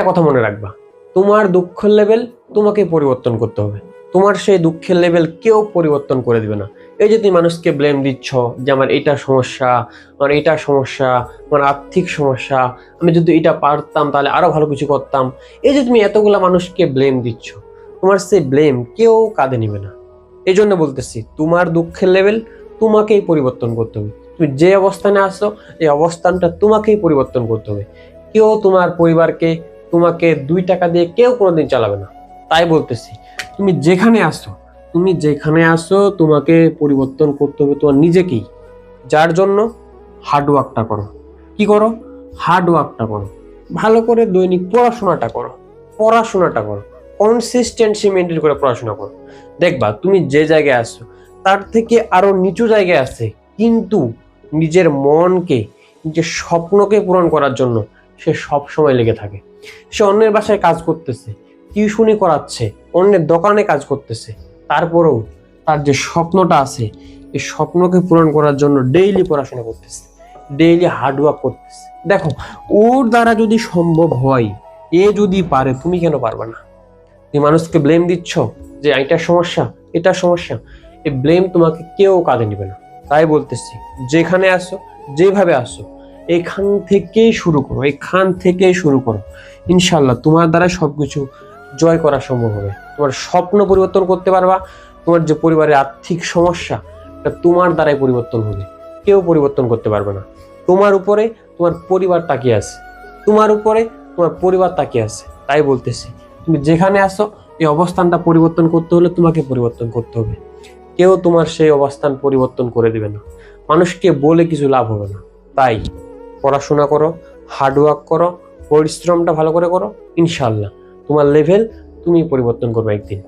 একটা কথা মনে রাখবা। তোমার দুঃখের লেভেল তোমাকে পরিবর্তন করতে হবে। তোমার সেই দুঃখের লেভেল কেউ পরিবর্তন করে দিবে না। এই যে তুমি মানুষকে ব্লেম দিচ্ছ যে আমার এটা সমস্যা, আমার এটা সমস্যা, আমার আর্থিক সমস্যা, আমি যদি এটা পারতাম তাহলে আরও ভালো কিছু করতাম। এই যে তুমি এতগুলা মানুষকে ব্লেম দিচ্ছ, তোমার সেই ব্লেম কেউ কাঁধে নিবে না। এই জন্য বলতেছি, তোমার দুঃখের লেভেল তোমাকেই পরিবর্তন করতে হবে। তুমি যে অবস্থানে আসো এই অবস্থানটা তোমাকেই পরিবর্তন করতে হবে। কেউ তোমার পরিবারকে তোমাকে দুই টাকা দিয়ে কেউ কোনোদিন চালাবে না। তাই বলতেছি, তুমি যেখানে আসো তুমি যেখানে আসো তোমাকে পরিবর্তন করতে হবে তোমার নিজেকেই। যার জন্য হার্ডওয়ার্কটা করো। কি করো? হার্ডওয়ার্কটা করো। ভালো করে দৈনিক পড়াশোনাটা করো। পড়াশোনাটা করো। কনসিস্টেন্সি মেনটেন করে পড়াশোনা করো। দেখবা, তুমি যে জায়গায় আসছো তার থেকে আরও নিচু জায়গায় আছে। কিন্তু নিজের মনকে, নিজের স্বপ্নকে পূরণ করার জন্য সে সব সময় লেগে থাকে। সে অন্যের বাসায় কাজ করতেছে, টিউশনি করাচ্ছে, অন্যের দোকানে কাজ করতেছে। তারপরেও তার যে স্বপ্নটা আছে, এই স্বপ্নকে পূরণ করার জন্য ডেইলি পড়াশোনা করতেছে ডেইলি হার্ডওয়ার্ক করতেছে। দেখো, ওর দ্বারা যদি সম্ভব হয়, এ যদি পারে, তুমি কেন পারবে না? তুমি মানুষকে ব্লেম দিচ্ছ যে এটা সমস্যা এটা সমস্যা। এই ব্লেম তোমাকে কেউ কাঁধে নিবে না। তাই বলতেছি, যেখানে আসো যেভাবে আসো এখান থেকেই শুরু করো, এখান থেকেই শুরু করো। ইনশাল্লাহ তোমার দ্বারা সবকিছু জয় করা সম্ভব হবে। তোমার স্বপ্ন পরিবর্তন করতে পারবা, তোমার যে পরিবারের আর্থিক সমস্যা, এটা তোমার দ্বারাই পরিবর্তন হবে। কেউ পরিবর্তন করতে পারবে না। তোমার উপরে তোমার পরিবার তাকিয়ে আছে। তোমার উপরে তোমার পরিবার তাকিয়ে আছে। তাই বলতেছি, তুমি যেখানে আসো এই অবস্থানটা পরিবর্তন করতে হলে তোমাকে পরিবর্তন করতে হবে। কেউ তোমার সেই অবস্থান পরিবর্তন করে দেবে না। মানুষকে বলে কিছু লাভ হবে না। তাই পড়াশোনা করো হার্ডওয়ার্ক করো, পরিশ্রমটা ভালো করে করো ইনশাল্লাহ তোমার লেভেল তুমি পরিবর্তন করবে একদিন।